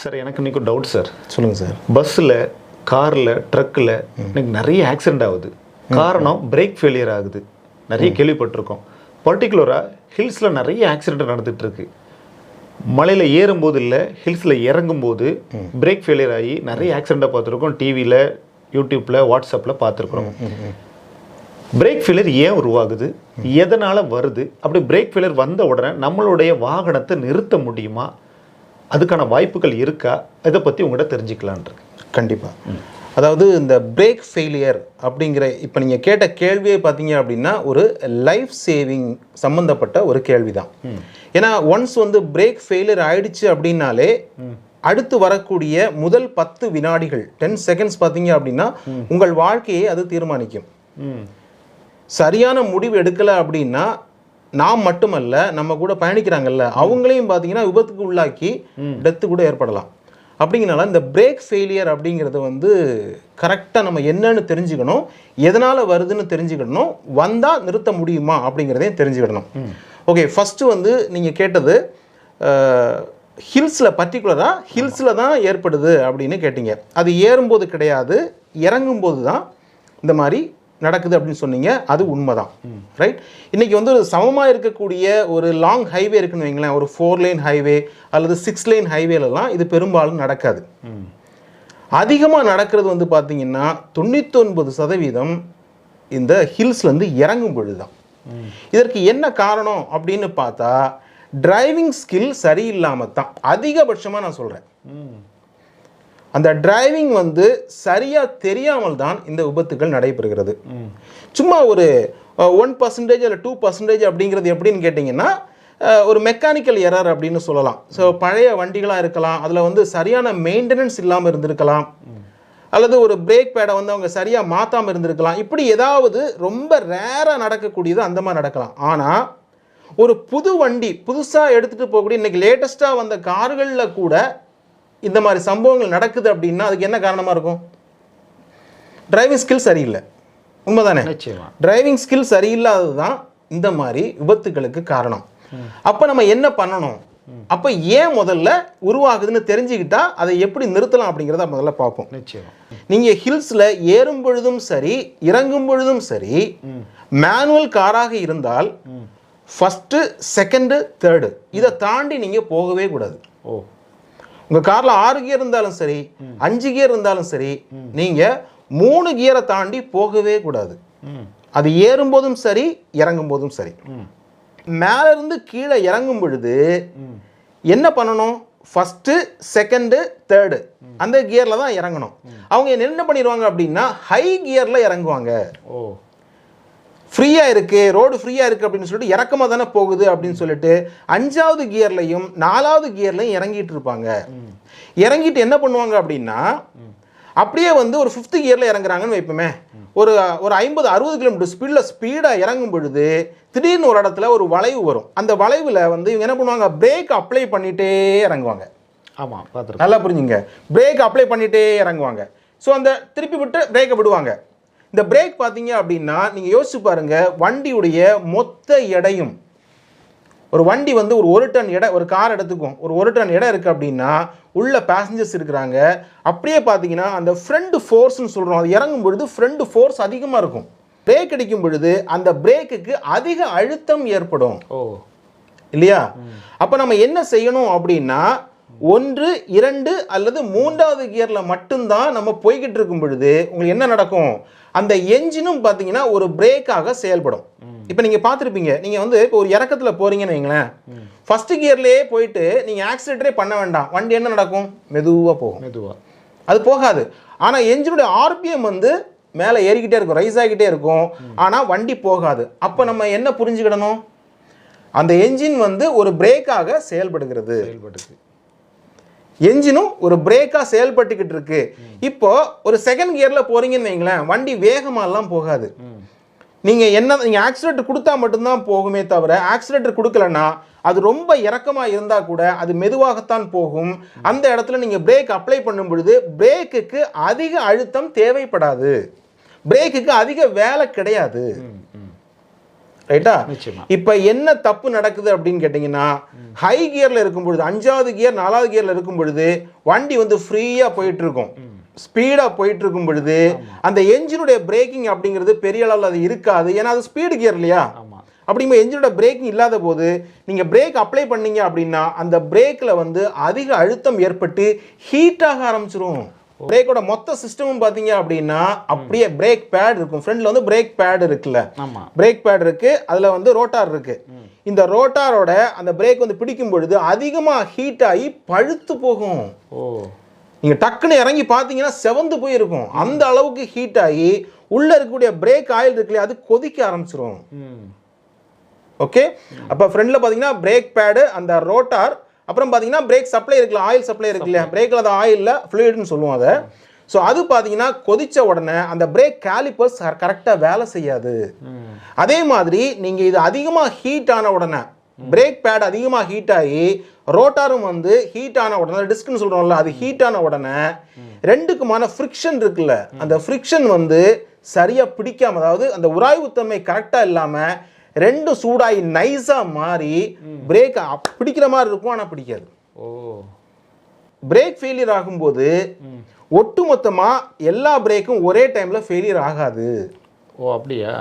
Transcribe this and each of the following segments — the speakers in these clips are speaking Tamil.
சார் எனக்கு இன்னைக்கு டவுட் சார் சொல்லுங்கள் சார் பஸ்ஸில் காரில் ட்ரக்கில் எனக்கு நிறைய ஆக்சிடென்ட் ஆகுது. காரணம் பிரேக் ஃபெயிலியர் ஆகுது. நிறைய கேள்விப்பட்டிருக்கோம். பர்டிகுலராக ஹில்ஸில் நிறைய ஆக்சிடென்ட் நடந்துட்டு இருக்கு. மலையில் ஏறும்போது இல்லை ஹில்ஸில் இறங்கும்போது பிரேக் ஃபெயிலியர் ஆகி நிறைய ஆக்சிடெண்ட்டை பார்த்துருக்கோம். டிவியில் யூடியூப்பில் வாட்ஸ்அப்பில் பார்த்துருக்குறோம். பிரேக் ஃபெயிலியர் ஏன் உருவாகுது? எதனால் வருது? அப்படி பிரேக் ஃபெயிலியர் வந்த உடனே நம்மளுடைய வாகனத்தை நிறுத்த முடியுமா? அதுக்கான வாய்ப்புகள் இருக்கா? இதை பற்றி உங்கள்கிட்ட தெரிஞ்சுக்கலான் இருக்கு. கண்டிப்பாக அதாவது இந்த பிரேக் ஃபெயிலியர் அப்படிங்கிற இப்போ நீங்கள் கேட்ட கேள்வியே பார்த்தீங்க அப்படின்னா ஒரு லைஃப் சேவிங் சம்மந்தப்பட்ட ஒரு கேள்வி தான் ஏன்னா ஒன்ஸ் வந்து பிரேக் ஃபெயிலியர் ஆயிடுச்சு அப்படின்னாலே அடுத்து வரக்கூடிய முதல் பத்து வினாடிகள் டென் செகண்ட்ஸ் பார்த்தீங்க அப்படின்னா உங்கள் வாழ்க்கையை அது தீர்மானிக்கும். சரியான முடிவு எடுக்கலை அப்படின்னா நாம் மட்டுமல்ல நம்ம கூட பயணிக்கிறாங்கல்ல அவங்களையும் பார்த்தீங்கன்னா விபத்துக்கு உள்ளாக்கி டெத்து கூட ஏற்படலாம். அப்படிங்கிறனால இந்த பிரேக் ஃபெயிலியர் அப்படிங்கிறது வந்து கரெக்டாக நம்ம என்னன்னு தெரிஞ்சுக்கணும் எதனால் வருதுன்னு தெரிஞ்சுக்கணும் வந்தால் நிறுத்த முடியுமா அப்படிங்கிறதையும் தெரிஞ்சுக்கிடணும் ஓகே ஃபஸ்ட்டு வந்து நீங்கள் கேட்டது ஹில்ஸில் பர்டிகுலராக ஹில்ஸில் தான் ஏற்படுது அப்படின்னு கேட்டீங்க. அது ஏறும்போது கிடையாது இறங்கும்போது தான் இந்த மாதிரி நடக்குது அப்படின்னு சொன்னீங்க அது உண்மைதான். ரைட் இன்னைக்கு வந்து ஒரு சமமாக இருக்கக்கூடிய ஒரு லாங் ஹைவே இருக்குன்னு வைங்களேன் ஒரு ஃபோர் லைன் ஹைவே அல்லது சிக்ஸ் லைன் ஹைவேலலாம் இது பெரும்பாலும் நடக்காது. அதிகமாக நடக்கிறது வந்து பார்த்தீங்கன்னா தொண்ணூத்தொன்பது சதவீதம் இந்த ஹில்ஸ்லேருந்து இறங்கும் பொழுது தான் இதற்கு என்ன காரணம் அப்படின்னு பார்த்தா டிரைவிங் ஸ்கில் சரியில்லாமல் தான் அதிகபட்சமாக நான் சொல்கிறேன் அந்த டிரைவிங் வந்து சரியாக தெரியாமல் தான் இந்த விபத்துகள் நடைபெறுகிறது. சும்மா ஒரு ஒன் பர்சன்டேஜ் இல்லை டூ பர்சன்டேஜ் அப்படிங்கிறது எப்படின்னு கேட்டிங்கன்னா ஒரு மெக்கானிக்கல் எரர் அப்படின்னு சொல்லலாம். ஸோ பழைய வண்டிகளாக இருக்கலாம் அதில் வந்து சரியான மெயின்டெனன்ஸ் இல்லாமல் இருந்திருக்கலாம். அல்லது ஒரு பிரேக் பேடை வந்து அவங்க சரியாக மாற்றாமல் இருந்திருக்கலாம். இப்படி ஏதாவது ரொம்ப ரேராக நடக்கக்கூடியது அந்த மாதிரி நடக்கலாம். ஆனால் ஒரு புது வண்டி புதுசாக எடுத்துகிட்டு போகக்கூடிய இன்றைக்கி லேட்டஸ்ட்டாக வந்த கார்களில் கூட இந்த மாதிரி சம்பவங்கள் நடக்குது அப்படின்னா அதுக்கு என்ன காரணமாக இருக்கும்? டிரைவிங் ஸ்கில் சரியில்லை. உண்மைதானே? நிச்சயமா. டிரைவிங் ஸ்கில் சரியில்லாதது தான் இந்த மாதிரி விபத்துகளுக்கு காரணம். அப்போ நம்ம என்ன பண்ணணும்? அப்போ ஏன் முதல்ல உருவாகுதுன்னு தெரிஞ்சுக்கிட்டா அதை எப்படி நிறுத்தலாம் அப்படிங்கிறத முதல்ல பார்ப்போம். நீங்கள் ஹில்ஸில் ஏறும் பொழுதும் சரி இறங்கும் பொழுதும் சரி மேனுவல் காராக இருந்தால் ஃபஸ்ட்டு செகண்டு தேர்டு இதை தாண்டி நீங்கள் போகவே கூடாது. ஓ. உங்கள் காரில் ஆறு கியர் இருந்தாலும் சரி அஞ்சு கியர் இருந்தாலும் சரி நீங்கள் மூணு கியரை தாண்டி போகவே கூடாது. அது ஏறும்போதும் சரி இறங்கும் போதும் சரி. மேலேருந்து கீழே இறங்கும் பொழுது என்ன பண்ணணும்? ஃபஸ்ட்டு செகண்டு தேர்டு அந்த கியரில் தான் இறங்கணும். அவங்க என்ன பண்ணிடுவாங்க அப்படின்னா ஹை கியரில் இறங்குவாங்க. ஓ. ஃப்ரீயாக இருக்குது ரோடு ஃப்ரீயாக இருக்குது அப்படின்னு சொல்லிட்டு இறக்கமாக தானே போகுது அப்படின்னு சொல்லிட்டு அஞ்சாவது கியர்லையும் நாலாவது கியர்லையும் இறங்கிட்டு இருப்பாங்க. இறங்கிட்டு என்ன பண்ணுவாங்க அப்படின்னா அப்படியே வந்து ஒரு ஃபிஃப்த் கியரில் இறங்குறாங்கன்னு வைப்போமே. ஒரு ஒரு ஐம்பது அறுபது கிலோமீட்டர் ஸ்பீடில் ஸ்பீடாக இறங்கும் பொழுது திடீர்னு ஒரு இடத்துல ஒரு வளைவு வரும். அந்த வளைவில் வந்து இவங்க என்ன பண்ணுவாங்க? பிரேக் அப்ளை பண்ணிட்டே இறங்குவாங்க. ஆமாம் நல்லா புரிஞ்சுங்க. பிரேக் அப்ளை பண்ணிட்டே இறங்குவாங்க. ஸோ அந்த திருப்பி விட்டு பிரேக்கை விடுவாங்க. இந்த பிரேக் பார்த்தீங்க அப்படின்னா நீங்கள் யோசிச்சு பாருங்க வண்டியுடைய மொத்த எடையும். ஒரு வண்டி வந்து ஒரு ஒரு டன் எடை ஒரு கார் எடுத்துக்கும் ஒரு ஒரு டன் எடை இருக்குது அப்படின்னா உள்ள பேசஞ்சர்ஸ் இருக்கிறாங்க. அப்படியே பார்த்தீங்கன்னா அந்த ஃப்ரண்ட் ஃபோர்ஸ்னு சொல்கிறோம் அது இறங்கும் பொழுது ஃப்ரண்ட் ஃபோர்ஸ் அதிகமாக இருக்கும். பிரேக் அடிக்கும் பொழுது அந்த பிரேக்குக்கு அதிக அழுத்தம் ஏற்படும். ஓ. இல்லையா? அப்போ நம்ம என்ன செய்யணும் அப்படின்னா ஒன்று இரண்டு அல்லது மூன்றாவது கியரில் மட்டும்தான் நம்ம போய்கிட்டு இருக்கும் பொழுது உங்களுக்கு என்ன நடக்கும்? அந்த என்ஜினும் பார்த்தீங்கன்னா ஒரு பிரேக்காக செயல்படும். இப்போ நீங்கள் பார்த்துருப்பீங்க நீங்கள் வந்து இப்போ ஒரு இறக்கத்தில் போறீங்கன்னு வைங்களேன். ஃபர்ஸ்ட் கியர்லேயே போயிட்டு நீங்கள் ஆக்சிலேட்டரே பண்ண வேண்டாம். வண்டி என்ன நடக்கும்? மெதுவாக போகும். மெதுவா. அது போகாது. ஆனால் என்ஜினுடைய ஆர்பிஎம் வந்து மேலே ஏறிக்கிட்டே இருக்கும் ரைஸ் ஆகிக்கிட்டே இருக்கும். ஆனால் வண்டி போகாது. அப்போ நம்ம என்ன புரிஞ்சுக்கிடணும்? அந்த என்ஜின் வந்து ஒரு பிரேக்காக செயல்படுகிறது. செயல்படுது. என்ஜினும் ஒரு பிரேக்காக செயல்பட்டுக்கிட்டு இருக்கு. இப்போ ஒரு செகண்ட் கியரில் போறீங்கன்னு வைங்களேன் வண்டி வேகமாலாம் போகாது. நீங்கள் என்ன நீங்கள் ஆக்சிலேட்டர் கொடுத்தா மட்டும்தான் போகுமே தவிர ஆக்சிலேட்டர் கொடுக்கலன்னா அது ரொம்ப இறக்கமாக இருந்தால் கூட அது மெதுவாகத்தான் போகும். அந்த இடத்துல நீங்கள் பிரேக் அப்ளை பண்ணும் பொழுது பிரேக்குக்கு அதிக அழுத்தம் தேவைப்படாது. பிரேக்குக்கு அதிக வேலை கிடையாது. ரைட்டா. இப்போ என்ன தப்பு நடக்குது அப்படின்னு கேட்டிங்கன்னா ஹை கியரில் இருக்கும் பொழுது அஞ்சாவது கியர் நாலாவது கியரில் இருக்கும் பொழுது வண்டி வந்து ஃப்ரீயாக போயிட்டு இருக்கும் ஸ்பீடாக போயிட்டு இருக்கும் பொழுது அந்த என்ஜினுடைய பிரேக்கிங் அப்படிங்கிறது பெரிய அளவில் அது இருக்காது. ஏன்னா அது ஸ்பீடு கியர் இல்லையா? அப்படிங்கும்போது என்ஜினோட பிரேக்கிங் இல்லாத போது நீங்கள் பிரேக் அப்ளை பண்ணீங்க அப்படின்னா அந்த பிரேக்கில் வந்து அதிக அழுத்தம் ஏற்பட்டு ஹீட் ஆக ஆரம்பிச்சிரும். பிரேக்கோட மொத்த சிஸ்டமும் பார்த்தீங்க அப்படின்னா அப்படியே பிரேக் பேட் இருக்கும். ஃப்ரண்ட்ல வந்து பிரேக் பேட் இருக்குல்ல. பிரேக் பேட் இருக்கு அதில் வந்து ரோட்டார் இருக்கு. இந்த ரோட்டாரோட அந்த பிரேக் வந்து பிடிக்கும் பொழுது அதிகமாக ஹீட் ஆகி பழுத்து போகும். நீங்கள் டக்குன்னு இறங்கி பார்த்தீங்கன்னா செவந்து போயிருக்கும். அந்த அளவுக்கு ஹீட் ஆகி உள்ள இருக்கக்கூடிய பிரேக் ஆயில் இருக்குல்லையா அது கொதிக்க ஆரம்பிச்சிரும். ஓகே அப்போ ஃப்ரண்ட்ல பார்த்தீங்கன்னா பிரேக் பேடு அந்த ரோட்டார் அப்புறம் பார்த்தீங்கன்னா பிரேக் சப்ளை இருக்குல்ல ஆயில் சப்ளை இருக்கு இல்லையா? பிரேக்கில் அது ஆயிலில் ஃப்ளூயிட்னு சொல்லுவோம் அதை. ஸோ அது பார்த்தீங்கன்னா கொதிச்ச உடனே அந்த பிரேக் கேலிப்பர்ஸ் கரெக்டாக வேலை செய்யாது. அதே மாதிரி நீங்கள் இது அதிகமாக ஹீட் ஆன உடனே பிரேக் பேட் அதிகமாக ஹீட் ஆகி ரோட்டாரும் வந்து ஹீட் ஆன உடனே டிஸ்க்னு சொல்கிறோம்ல அது ஹீட் ஆன உடனே ரெண்டுக்குமான ஃப்ரிக்ஷன் இருக்குல்ல அந்த ஃப்ரிக்ஷன் வந்து சரியாக பிடிக்காம அதாவது அந்த உராய்வுத்தன்மை கரெக்டாக இல்லாமல் ரெண்டும் சூடாகி நைஸாக மாறி பிரேக் பிடிக்கிற மாதிரி இருக்கும் ஆனால் பிடிக்காது. ஓ. பிரேக் ஃபெயிலியர் ஆகும்போது ஒட்டுமொத்தமாக எல்லா பிரேக்கும் ஒரே டைமில் ஃபெயிலியர் ஆகாது. ஓ அப்படியா?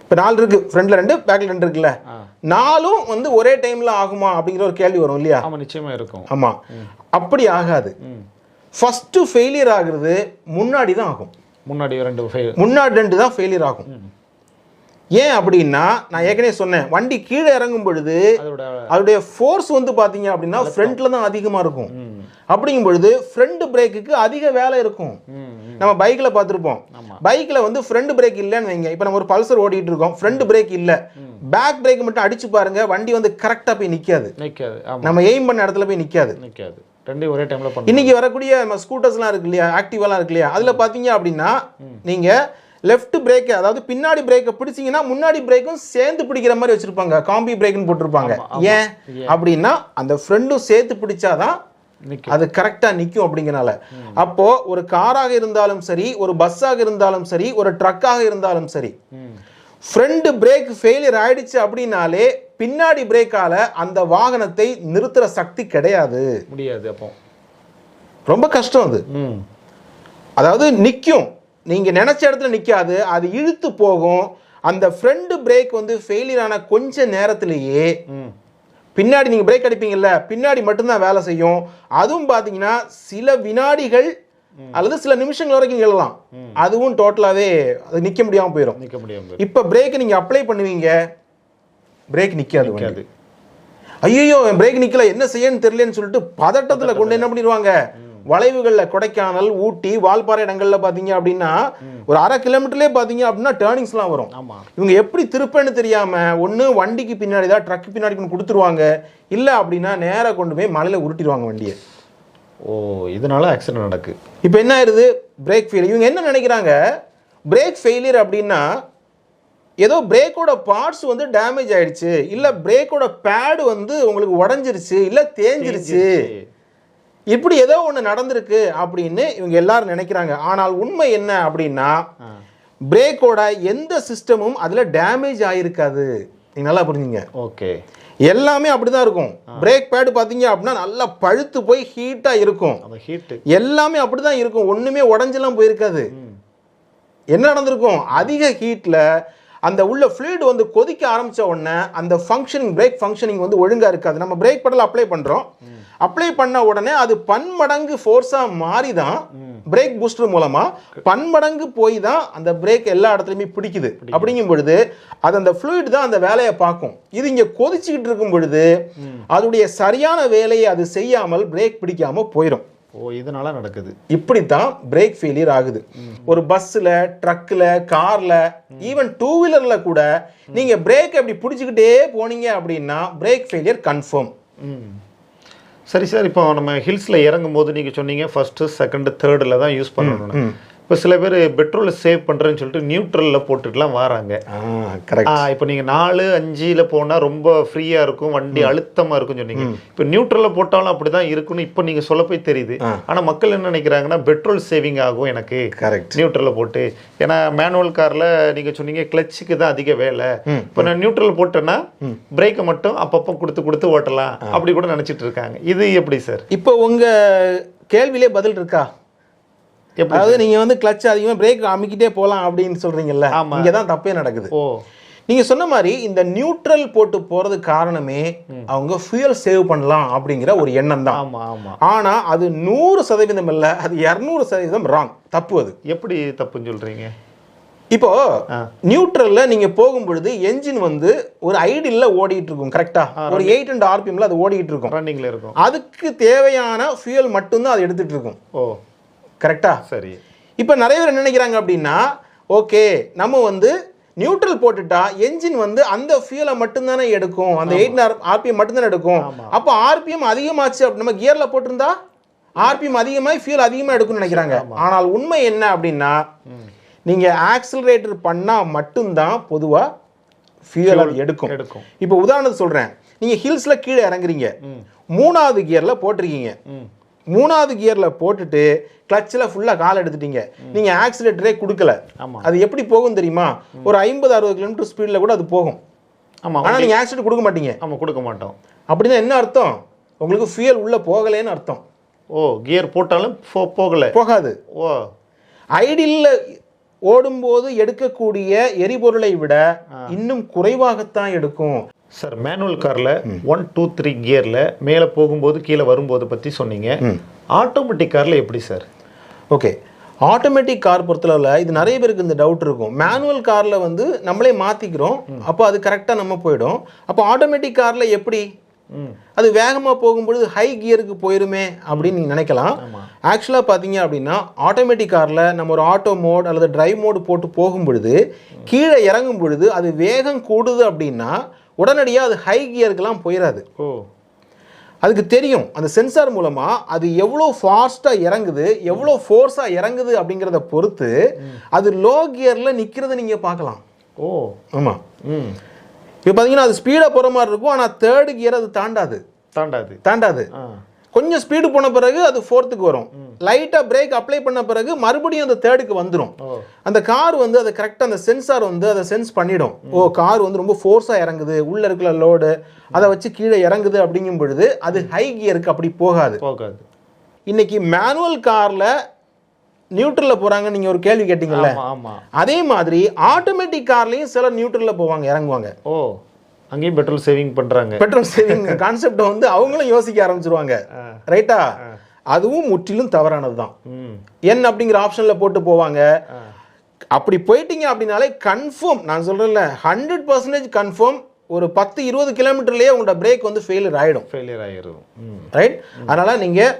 இப்போ நாலு இருக்கு ஃப்ரண்ட்ல ரெண்டு பேக்ல ரெண்டு இருக்குல்ல. நாலும் வந்து ஒரே டைம்ல ஆகுமா அப்படிங்கிற ஒரு கேள்வி வரும் இல்லையா? ஆமா நிச்சயமா இருக்கும். ஆமா. அப்படி ஆகாது. ம். ஃபர்ஸ்ட் ஃபெயிலியர் ஆகுறது முன்னாடி தான் ஆகும். முன்னாடி ரெண்டு முன்னாடி ரெண்டு தான் ஃபெயிலியர் ஆகும். ஏன் அப்படின்னா நான் ஏற்கனவே சொன்னேன் வண்டி கீழே இறங்கும் பொழுது அதோட அதோடைய ஃபோர்ஸ் வந்து பாத்தீங்க அப்படின்னா ஃப்ரண்ட்ல தான் அதிகமா இருக்கும். அப்படிங்கும் பொழுது ஃப்ரண்ட் பிரேக்குக்கு அதிக வேலை இருக்கும். நம்ம பைக்ல பார்த்துருப்போம். பைக்ல வந்து ஃப்ரண்ட் பிரேக் இல்லைன்னு வைங்க. இப்போ நம்ம ஒரு பல்சர் ஓடிட்டு இருக்கோம் ஃப்ரண்ட் பிரேக் இல்ல. பேக் பிரேக் மட்டும் அடிச்சு பாருங்க வண்டி வந்து கரெக்டா போய் ஆமா. நம்ம எய்ம் பண்ண இடத்துல போய் நிக்காது. நிக்காது. ரெண்டையும் ஒரே டைம்ல இன்னைக்கு வரக்கூடிய நம்ம ஸ்கூட்டர்ஸ்லாம் இருக்கு இல்லையா ஆக்டிவாலாம் இருக்கு இல்லையா அதுல பாத்தீங்க அப்படின்னா நீங்க லெஃப்ட் பிரேக் அதாவது பின்னாடி பிரேக்கை பிடிச்சீங்கன்னா முன்னாடி பிரேக்கும் சேர்ந்து பிடிக்கிற மாதிரி வச்சிருப்பாங்க. காம்பி பிரேக்னு போட்டிருப்பாங்க. ஏன்? அப்படின்னா அந்த ஃப்ரெண்டும் சேர்த்து பிடிச்சாதான் அது கரெக்டா நிக்கும் அப்படிங்கறனால. அப்போ ஒரு காராக இருந்தாலும் சரி ஒரு பஸ்ஸாக இருந்தாலும் சரி ஒரு ட்ரக்காக இருந்தாலும் சரி ஃப்ரண்ட் பிரேக் ஃபெயிலியர் ஆயிடுச்சு அப்படின்னாலே பின்னாடி பிரேக்கால அந்த வாகனத்தை நிறுத்துற சக்தி கிடையாது. முடியாது அப்போ. ரொம்ப கஷ்டம் அது. அதாவது நிற்கும் நீங்க நினைச்ச இடத்துல நிக்காது அது இழுத்து போகும். அந்த ஃப்ரண்ட் பிரேக் வந்து ஃபெயிலியர் ஆன கொஞ்ச நேரத்திலேயே பின்னாடி நீங்கள் பிரேக் அடிப்பீங்கல்ல பின்னாடி மட்டும்தான் வேலை செய்யும். அதுவும் பார்த்தீங்கன்னா சில வினாடிகள் அல்லது சில நிமிஷங்கள் வரைக்கும் எழலாம் அதுவும் டோட்டலாகவே அது நிற்க முடியாமல் போயிடும் நிக்க முடியாது இப்போ பிரேக் நீங்கள் அப்ளை பண்ணுவீங்க பிரேக் நிற்காது நிக்காது. ஐயோ பிரேக் நிற்கல என்ன செய்யன்னு தெரியலன்னு சொல்லிட்டு பதட்டத்தில் கொண்டு என்ன பண்ணிடுவாங்க? வளைவுகளில் கொடைக்கானல் ஊட்டி வால்பாறை இடங்கள்ல பார்த்தீங்க அப்படின்னா ஒரு அரை கிலோமீட்டர்லேயே பார்த்தீங்க அப்படின்னா டேர்னிங்ஸ்லாம் வரும். இவங்க எப்படி திருப்பன்னு தெரியாம ஒண்ணு வண்டிக்கு பின்னாடி தான் ட்ரக் பின்னாடி கொண்டு கொடுத்துருவாங்க. இல்ல அப்படின்னா நேரா கொண்டு போய் மலையில உருட்டிடுவாங்க வண்டியை. ஓ இதனால ஆக்சிடென்ட் நடக்கு. இப்போ என்ன ஆயிருது? பிரேக் ஃபெயிலியர் இவங்க என்ன நினைக்கிறாங்க? பிரேக் ஃபெயிலியர் அப்படின்னா ஏதோ பிரேக்கோட பார்ட்ஸ் வந்து டேமேஜ் ஆயிடுச்சு. இல்ல பிரேக்கோட பேடு வந்து உங்களுக்கு உடஞ்சிருச்சு. இல்ல தேஞ்சிருச்சு. இப்படி ஏதோ ஒன்று நடந்திருக்கு அப்படின்னு இவங்க எல்லாரும் நினைக்கிறாங்க. ஆனால் உண்மை என்ன அப்படின்னா. பிரேக்கோட எந்த சிஸ்டமும் அதுல டேமேஜ் ஆயிருக்காது. நீங்க நல்லா புரிஞ்சுங்க. ஓகே. எல்லாமே அப்படிதான் இருக்கும். பிரேக் பேடு பாத்தீங்க அப்படின்னா நல்லா பழுத்து போய் ஹீட்டா இருக்கும். எல்லாமே அப்படிதான் இருக்கும். ஒண்ணுமே உடஞ்செல்லாம் போயிருக்காது. என்ன நடந்திருக்கும்? அதிக ஹீட்ல அந்த உள்ள ஃப்ளூயிட் வந்து கொதிக்க ஆரம்பிச்ச உடனே அந்த ஃபங்க்ஷனிங் பிரேக் ஃபங்க்ஷனிங் வந்து ஒழுங்கா இருக்காது. நம்ம பிரேக் பெடல் அப்ளை பண்றோம். அப்ளை பண்ண உடனே அது பன்மடங்கு ஃபோர்ஸா மாறி தான் பிரேக் பூஸ்டர் மூலமா பன்மடங்கு போய் தான் அந்த பிரேக் எல்லா இடத்துலையுமே பிடிக்குது. அப்படிங்கும் பொழுது அது அந்த ஃப்ளூயிட் தான் அந்த வேலையை பார்க்கும். இது இங்க கொதிச்சுக்கிட்டு இருக்கும் பொழுது அதோடைய சரியான வேலையை அது செய்யாமல் பிரேக் பிடிக்காம போயிடும் ஓ இதனால நடக்குது. இப்படித்தான் பிரேக் ஃபெயிலியர் ஆகுது. ஒரு பஸ்ஸில் ட்ரக்கில் காரில் ஈவன் டூ வீலரில் கூட நீங்கள் பிரேக் அப்படி பிடிச்சிக்கிட்டே போனீங்க அப்படின்னா பிரேக் ஃபெயிலியர் கன்ஃபார்ம் சரி சார் இப்போ நம்ம ஹில்ஸில் இறங்கும் போது நீங்கள் சொன்னீங்க ஃபர்ஸ்ட்டு செகண்டு தேர்டில் தான் யூஸ் பண்ணணும் இப்போ சில பேர் பெட்ரோலை சேவ் பண்ணுறேன்னு சொல்லிட்டு நியூட்ரலில் போட்டுட்டுலாம் வராங்க. இப்போ நீங்கள் நாலு அஞ்சில் போனால் ரொம்ப ஃப்ரீயாக இருக்கும் வண்டி அழுத்தமாக இருக்கும்னு சொன்னீங்க. இப்போ நியூட்ரலில் போட்டாலும் அப்படி தான் இருக்குன்னு இப்போ நீங்கள் சொல்ல போய் தெரியுது. ஆனால் மக்கள் என்ன நினைக்கிறாங்கன்னா பெட்ரோல் சேவிங் ஆகும் எனக்கு. கரெக்ட் நியூட்ரலில் போட்டு. ஏன்னா மேனுவல் காரில் நீங்கள் சொன்னீங்க கிளச்சுக்கு தான் அதிக வேலை. இப்போ நான் நியூட்ரல் போட்டேன்னா பிரேக்கை மட்டும் அப்பப்போ கொடுத்து கொடுத்து ஓட்டலாம். அப்படி கூட நினச்சிட்டு இருக்காங்க. இது எப்படி சார் இப்போ உங்க கேள்வியிலே பதில் இருக்கா? அதாவது நீங்க வந்து கிளச் அதிகமாக பிரேக் அமுக்கிட்டே போகலாம் அப்படின்னு சொல்றீங்கல்ல ஆமா. இங்கே தான் தப்பே நடக்குது. ஓ. நீங்க சொன்ன மாதிரி இந்த நியூட்ரல் போட்டு போறது காரணமே அவங்க ஃபியூயல் சேவ் பண்ணலாம் அப்படிங்கிற ஒரு எண்ணம் தான். ஆமாம் ஆமாம் ஆனா அது நூறு சதவீதம் இல்ல அது இரநூறு சதவீதம் ராங் தப்பு அது. எப்படி தப்புன்னு சொல்கிறீங்க இப்போ. நியூட்ரல்ல நீங்க போகும் பொழுது என்ஜின் வந்து ஒரு ஐடியில் ஓடிட்டு இருக்கும் கரெக்டா ஒரு எயிட் அண்ட் ஆர்பிஎம்ல அது ஓடிட்டு இருக்கும். ரன்னிங்கில் இருக்கும். அதுக்கு தேவையான ஃபியூயல் மட்டும்தான் அது எடுத்துட்டு இருக்கும். ஓ. கரெக்டா சரி. இப்போ நிறைய பேர் என்ன நினைக்கிறாங்க அப்படின்னா ஓகே நம்ம வந்து நியூட்ரல் போட்டுட்டா என்ஜின் வந்து அந்த ஃபியூலை மட்டும்தானே எடுக்கும். அந்த எயிட் ஆர்பிஎம் மட்டும்தானே எடுக்கும். அப்போ ஆர்பிஎம் அதிகமாச்சு அப்படி நம்ம கியர்ல போட்டிருந்தா ஆர்பிஎம் அதிகமாகி ஃபியூல் அதிகமாக எடுக்கும்னு நினைக்கிறாங்க. ஆனால் உண்மை என்ன அப்படின்னா நீங்க ஆக்சிலரேட்டர் பண்ணா மட்டும்தான் பொதுவா ஃபியூல் எடுக்கும். எடுக்கும். இப்போ உதாரணத்துக்கு சொல்றேன். நீங்க ஹில்ஸ்ல கீழே இறங்குறீங்க. மூணாவது கியர்ல போட்டிருக்கீங்க. மூணாவது கியர்ல போட்டுட்டு கிளச்சில் ஃபுல்லாக கால் எடுத்துட்டீங்க. நீங்க ஆக்சிலேட்டரே கொடுக்கல. அது எப்படி போகும் தெரியுமா? ஒரு ஐம்பது அறுபது கிலோமீட்டர் ஸ்பீடில் கூட அது போகும். ஆமாம் ஆனா நீங்க ஆக்சிலேட்டர் கொடுக்க மாட்டீங்க. ஆமாம் கொடுக்க மாட்டோம். அப்படின்னா என்ன அர்த்தம்? உங்களுக்கு ஃபியூயல் உள்ள போகலைன்னு அர்த்தம். ஓ கியர் போட்டாலும் போகலை. போகாது. ஓ. ஐடியில் ஓடும்போது எடுக்கக்கூடிய எரிபொருளை விட இன்னும் குறைவாகத்தான் எடுக்கும். சார் மேனுவல் காரில் ஒன் டூ த்ரீ கியரில் மேலே போகும்போது கீழே வரும்போது பற்றி சொன்னீங்க. ஆட்டோமேட்டிக் காரில் எப்படி சார்? ஓகே ஆட்டோமேட்டிக் கார் பொறுத்தளவில் இது நிறைய பேருக்கு இந்த டவுட் இருக்கும். மேனுவல் காரில் வந்து நம்மளே மாற்றிக்கிறோம் அப்போ அது கரெக்டாக நம்ம போயிடும். அப்போ ஆட்டோமேட்டிக் காரில் எப்படி? அது வேகமாக போகும்பொழுது ஹை கியருக்கு போயிருமே அப்படின்னு நீங்கள் நினைக்கலாம். ஆக்சுவலாக பார்த்தீங்க அப்படின்னா ஆட்டோமேட்டிக் காரில் நம்ம ஒரு ஆட்டோ மோட் அல்லது டிரைவ் மோடு போட்டு போகும் பொழுது கீழே இறங்கும் பொழுது அது வேகம் கூடுது அப்படின்னா உடனடியாக அது ஹை கியருக்கெல்லாம் போயிடாது ஓ. அதுக்கு தெரியும் அந்த சென்சார் மூலமாக அது எவ்வளோ ஃபாஸ்ட்டாக இறங்குது எவ்வளோ ஃபோர்ஸாக இறங்குது அப்படிங்கிறத பொறுத்து அது லோ கியரில் நிற்கிறத நீங்கள் பார்க்கலாம். ஓ. ஆமாம் இப்போ பார்த்தீங்கன்னா அது ஸ்பீடாக போகிற மாதிரி இருக்கும் ஆனால் தேர்டு கியர் அது தாண்டாது. தாண்டாது. தாண்டாது. கொஞ்சம் ஸ்பீடு போன பிறகு அது ஃபோர்த்துக்கு வரும். லைட்டாக பிரேக் அப்ளை பண்ண பிறகு மறுபடியும் அந்த தேர்டுக்கு வந்துடும் அந்த கார் வந்து அதை கரெக்டாக அந்த சென்சார் வந்து அதை சென்ஸ் பண்ணிடும். ஓ கார் வந்து ரொம்ப ஃபோர்ஸாக இறங்குது உள்ளே இருக்கிற லோடு அதை வச்சு கீழே இறங்குது அப்படிங்கும் பொழுது அது ஹை கியருக்கு அப்படி போகாது. போகாது. இன்னைக்கு மேனுவல் காரில் நியூட்ரலில் போகிறாங்கன்னு நீங்கள் ஒரு கேள்வி கேட்டிங்கல்ல? அதே மாதிரி ஆட்டோமேட்டிக் கார்லேயும் சிலர் நியூட்ரலில் போவாங்க இறங்குவாங்க. ஓ. அங்கேயும் பெட்ரோல் சேவிங் பண்ணுறாங்க பெட்ரோல் சேவிங் கான்செப்டை வந்து அவங்களும் யோசிக்க ஆரம்பிச்சிருவாங்க. ரைட்டா அதுவும் முற்றிலும் தவறானது தான் என் அப்படிங்கிற ஆப்ஷனில் போட்டு போவாங்க. அப்படி போயிட்டீங்க அப்படின்னாலே கன்ஃபார்ம் நான் சொல்கிறேன்ல ஹண்ட்ரட் பர்சன்டேஜ் கன்ஃபார்ம் ஒரு பத்து இருபது கிலோமீட்டர்லேயே உங்களோட பிரேக் வந்து ஃபெயிலியர் ஆகிடும் ஃபெயிலியர் ஆகிரும் ம். ரைட் அதனால் நீங்கள்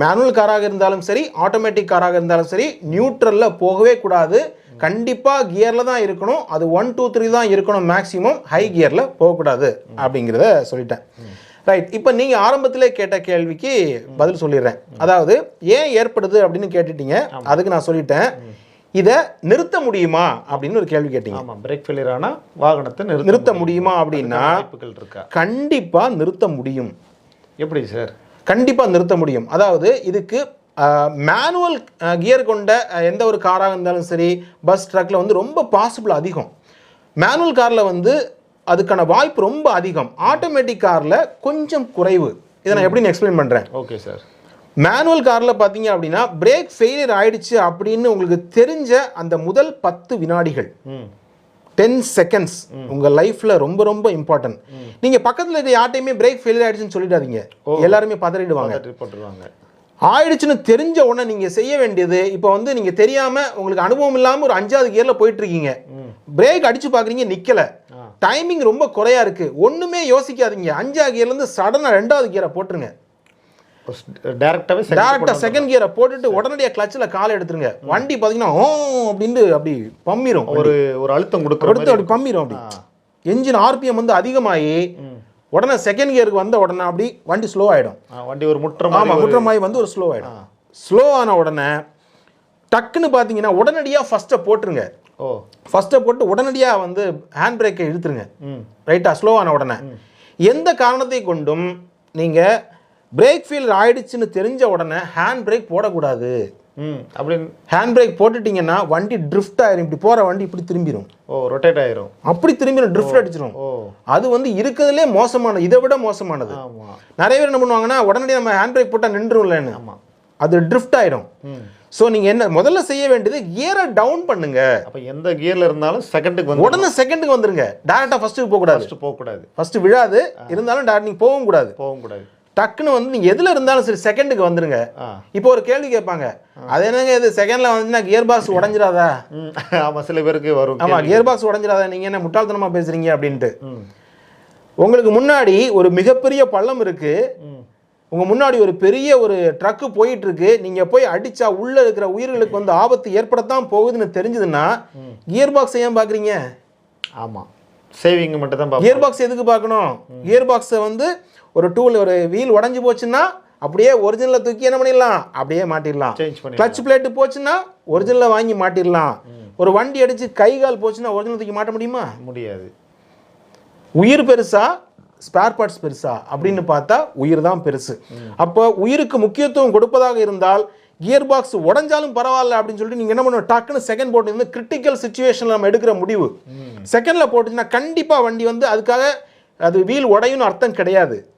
மேனுவல் காராக இருந்தாலும் சரி ஆட்டோமேட்டிக் காராக இருந்தாலும் சரி நியூட்ரலில் போகவே கூடாது. கண்டிப்பாக கியரில் தான் இருக்கணும். அது ஒன் டூ த்ரீ தான் இருக்கணும் மேக்ஸிமம் ஹை கியரில் போகக்கூடாது அப்படிங்கிறத சொல்லிட்டேன். ரைட் இப்போ நீங்கள் ஆரம்பத்திலே கேட்ட கேள்விக்கு பதில் சொல்லிடுறேன். அதாவது ஏன் ஏற்படுது அப்படின்னு கேட்டுட்டீங்க? அதுக்கு நான் சொல்லிட்டேன். இதை நிறுத்த முடியுமா அப்படின்னு ஒரு கேள்வி கேட்டீங்க. ஆமாம் பிரேக் ஃபெயிலியர் ஆனால் வாகனத்தை நிறுத்த நிறுத்த முடியுமா. அப்படின்னா கண்டிப்பாக நிறுத்த முடியும். எப்படி சார் கண்டிப்பாக நிறுத்த முடியும். அதாவது இதுக்கு மேனுவல் கியர் கொண்ட எந்த ஒரு காராக இருந்தாலும் சரி பஸ் ட்ரக்கில் வந்து ரொம்ப பாசிபிள் அதிகம். மேனுவல் காரில் வந்து அதுக்கான வாய்ப்பு ரொம்ப அதிகம். ஆட்டோமேட்டிக் காரில் கொஞ்சம் குறைவு. இதை நான் எப்படி எக்ஸ்பிளைன் பண்ணுறேன் ஓகே சார் மேனுவல் காரில் பார்த்தீங்க அப்படின்னா பிரேக் ஃபெயிலியர் ஆயிடுச்சு அப்படின்னு உங்களுக்கு தெரிஞ்ச அந்த முதல் பத்து வினாடிகள். டென் செகண்ட்ஸ் உங்கள் லைஃப்பில் ரொம்ப ரொம்ப இம்பார்ட்டன்ட் நீங்கள் பக்கத்தில் இருக்க யார்ட்டையுமே பிரேக் ஃபெயிலியர் ஆயிடுச்சுன்னு சொல்லிடாதீங்க. எல்லாருமே பதறிடுவாங்க. ஆயிடுச்சுன்னு தெரிஞ்ச உடனே நீங்கள் செய்ய வேண்டியது இப்போ வந்து நீங்கள் தெரியாமல் உங்களுக்கு அனுபவம் இல்லாமல் ஒரு அஞ்சாவது கியரில் போயிட்டு இருக்கீங்க பிரேக் அடிச்சு பார்க்குறீங்க நிற்கல. டைமிங் ரொம்ப குறையா இருக்கு. ஒன்றுமே யோசிக்காதீங்க. அஞ்சாவது கியர்லேருந்து சடனாக ரெண்டாவது கியரை போட்டுருங்க. டேரெக்டாகவே டேரக்டாக செகண்ட் கியரை போட்டுட்டு உடனடியாக கிளச்சில் காலை எடுத்துருங்க. வண்டி பார்த்தீங்கன்னா ஓ அப்படின்ட்டு அப்படி பம்மிரும் ஒரு ஒரு அழுத்தம் கொடுக்குற மாதிரி அப்படி பம்மிரும் அப்படி. என்ஜின் ஆர்பிஎம் வந்து அதிகமாகி உடனே செகண்ட் கியருக்கு வந்த உடனே அப்படி வண்டி ஸ்லோ ஆயிடும். ஆ, வண்டி ஒரு முற்றம் ஆமாம் குற்றமாய் வந்து ஒரு ஸ்லோ ஆகிடும் ஸ்லோ ஆன உடனே டக்குன்னு பார்த்தீங்கன்னா உடனடியாக ஃபஸ்ட்டை போட்டுருங்க. ஓ. ஃபஸ்ட்டை போட்டு உடனடியாக வந்து ஹேண்ட் பிரேக்கை இழுத்துருங்க. ம். ரைட்டா ஸ்லோவான உடனே. எந்த காரணத்தை கொண்டும் நீங்கள் பிரேக் ஃபீல் ஆயிடுச்சுன்னு தெரிஞ்ச உடனே ஹேண்ட் பிரேக் போடக்கூடாது. ம். அப்படின்னு ஹேண்ட் பிரேக் போட்டுட்டீங்கன்னா வண்டி ட்ரிஃப்ட் ஆயிரும். இப்படி போகிற வண்டி இப்படி திரும்பிடும் ஓ ரொட்டேட் ஆயிரும். அப்படி திரும்பிடும் ட்ரிஃப்ட் அடிச்சிடும் ஓ. அது வந்து இருக்கிறதுலே மோசமானது இதை விட மோசமானது. நிறைய பேர் என்ன பண்ணுவாங்கன்னா உடனடியாக நம்ம ஹேண்ட் பிரேக் போட்டால் நின்றும்லன்னு ஆமா. அது ட்ரிஃப்ட் ஆயிடும் ஸோ நீங்கள் என்ன முதல்ல செய்ய வேண்டியது கியரை டவுன் பண்ணுங்க. அப்ப எந்த கியர்ல இருந்தாலும் செகண்டுக்கு வந்து உடனே செகண்டுக்கு வந்துருங்க. டேரெக்டாக ஃபஸ்ட்டுக்கு போகக்கூடாது. ஃபர்ஸ்ட் போக கூடாது ஃபஸ்ட்டு விழாது இருந்தாலும் டேரக்ட் நீங்கள் போகவும் கூடாது. போகவும் கூடாது. டக்குன்னு வந்து நீங்கள் எதில் இருந்தாலும் சரி செகண்டுக்கு வந்துருங்க. ஆ. இப்போ ஒரு கேள்வி கேட்பாங்க. அது என்னங்க இது? செகண்டில் வந்துச்சுன்னா கியர் பாக்ஸ் உடஞ்சிராதா? ம். ஆமா சில பேருக்கு வரும் ஆமாம் கியர் பாக்ஸ் உடஞ்சிராதா? நீங்கள் என்ன முட்டாள்தனமாக பேசுகிறீங்க அப்படின்ட்டு. உங்களுக்கு முன்னாடி ஒரு மிகப்பெரிய பள்ளம் இருக்குது ம். உங்கள் முன்னாடி ஒரு பெரிய ஒரு ட்ரக்கு போயிட்டு இருக்கு நீங்கள் போய் அடிச்சா உள்ளே இருக்கிற உயிர்களுக்கு வந்து ஆபத்து ஏற்படத்தான் போகுதுன்னு தெரிஞ்சதுன்னா கியர் பாக்ஸ் ஏன் பார்க்குறீங்க ஆமா. சேவிங் மட்டும் தான் கியர் பாக்ஸ் எதுக்கு பார்க்கணும்? கியர் பாக்ஸை வந்து ஒரு டூல் ஒரு வீல் உடஞ்சி போச்சுன்னா அப்படியே ஒரிஜினலை தூக்கி என்ன பண்ணிடலாம்? அப்படியே மாட்டிடலாம். கிளச் பிளேட்டு போச்சுன்னா ஒரிஜினலை வாங்கி மாட்டிடலாம். ஒரு வண்டி அடிச்சு கை கால் போச்சுன்னா ஒரிஜினல் தூக்கி மாட்ட முடியுமா? முடியாது. உயிர் பெருசா ஸ்பேர் பார்ட்ஸ் பெருசா அப்படின்னு பார்த்தா உயிர் தான் பெருசு. அப்போ உயிருக்கு முக்கியத்துவம் கொடுப்பதாக இருந்தால் கியர் பாக்ஸ் உடஞ்சாலும் பரவாயில்ல அப்படின்னு சொல்லிட்டு நீங்கள் என்ன பண்ணுவோம் டக்குன்னு செகண்ட் போட்டு வந்து கிரிட்டிக்கல் சுச்சுவேஷனில் நம்ம எடுக்கிற முடிவு. செகண்டில் போட்டுச்சுன்னா கண்டிப்பாக வண்டி வந்து அதுக்காக அது வீல் உடையும்னு அர்த்தம் கிடையாது.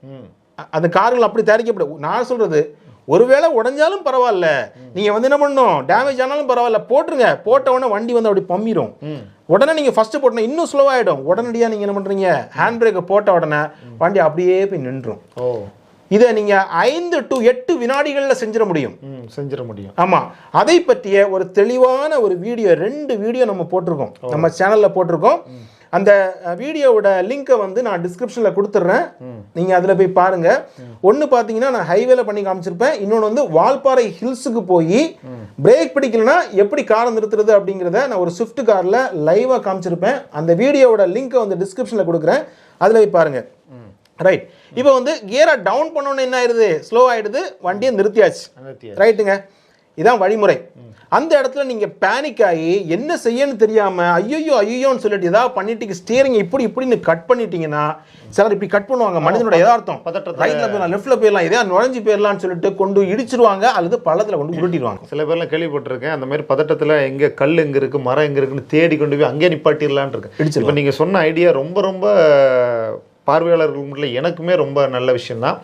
அந்த கார்கள் அப்படி தயாரிக்கப்படும். நான் சொல்றது ஒருவேளை உடைஞ்சாலும் பரவாயில்ல. நீங்க வந்து என்ன பண்ணணும்? டேமேஜ் ஆனாலும் பரவாயில்ல. போட்டுருங்க. போட்ட உடனே வண்டி வந்து அப்படி பம்மிரும். ம். உடனே நீங்க ஃபர்ஸ்ட் போட்டனா இன்னும் ஸ்லோவாயிடும் உடனடியா நீங்க என்ன பண்றீங்க? ஹேண்ட் பிரேக்கை போட்ட உடனே வண்டி அப்படியே போய் நின்றும். ஓ. இதை நீங்க ஐந்து டு எட்டு வினாடிகள்ல செஞ்சிட முடியும். செஞ்சிட முடியும். ஆமா. அதை பற்றிய ஒரு தெளிவான ஒரு வீடியோ ரெண்டு வீடியோ நம்ம போட்டிருக்கோம். நம்ம சேனல்ல போட்டிருக்கோம். அந்த வீடியோவோட லிங்கை வந்து நான் டிஸ்கிரிப்ஷனில் கொடுத்துட்றேன். நீங்கள் அதில் போய் பாருங்க. ஒன்று பார்த்தீங்கன்னா நான் ஹைவேல பண்ணி காமிச்சிருப்பேன். இன்னொன்று வந்து வால்பாறை ஹில்ஸுக்கு போய் பிரேக் பிடிக்கலனா எப்படி காரை நிறுத்துறது அப்படிங்கிறத நான் ஒரு ஸ்விஃப்ட் காரில் லைவாக காமிச்சிருப்பேன். அந்த வீடியோவோட லிங்கை வந்து டிஸ்கிரிப்ஷனில் கொடுக்குறேன். அதில் போய் பாருங்க. ரைட் இப்போ வந்து கியரை டவுன் பண்ணோன்னு என்ன ஆயிடுது? ஸ்லோ ஆயிடுது. வண்டியை நிறுத்தியாச்சு. ரைட்டுங்க இதான் வழிமுறை. அந்த இடத்துல நீங்க பேனிக் ஆகி என்ன செய்யன்னு தெரியாம ஐயோ ஐயோன்னு சொல்லிட்டு ஏதாவது பண்ணிட்டு ஸ்டியரிங் இப்படி இப்படின்னு கட் பண்ணிட்டீங்கன்னா சிலர் இப்படி கட் பண்ணுவாங்க. மனிதனோட யதார்த்தம். ரைட்ல போயிடலாம் லெஃப்ட்ல போயிடலாம். இதே நுழைஞ்சு போயிடலாம்னு சொல்லிட்டு கொண்டு இடிச்சிருவாங்க அல்லது பள்ளத்துல கொண்டு உருட்டிடுவாங்க. சில பேர்லாம் கேள்விப்பட்டிருக்கேன். அந்த மாதிரி பதட்டத்தில் எங்கே கல் எங்கே இருக்கு மரம் எங்கே இருக்குன்னு தேடி கொண்டு போய் அங்கேயே நிப்பாட்டிடலான்னு இருக்கு. இப்போ நீங்கள் சொன்ன ஐடியா ரொம்ப ரொம்ப பார்வையாளர்கள் மட்டும் எனக்குமே ரொம்ப நல்ல விஷயம்தான்.